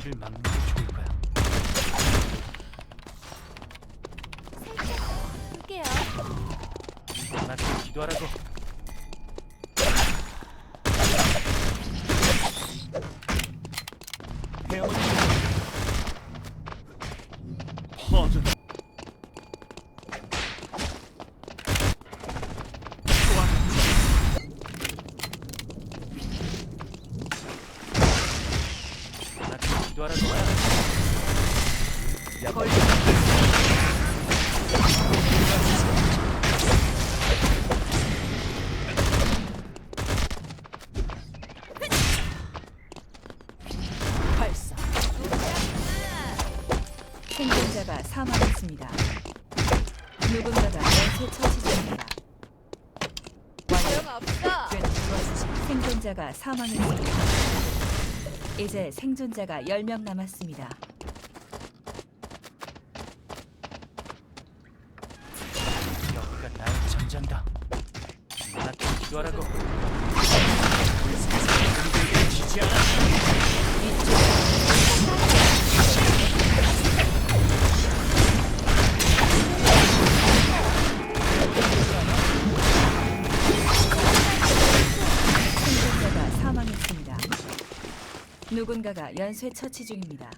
피를 막는 게 좋을 거야. 나한테 기도하라고. 헤어져. 퍼져. 나한테 기도하라고. 야, 걸리 발사. 생존자가 사망했습니다. 누군가가 연쇄 처치 중입니다. 완료. 없어. 생존자가 사망했습니다. 이제 생존자가 10명 남았습니다. 여기가 나의 전장이다. 나한테 기도하라고. 누군가가 연쇄 처치 중입니다.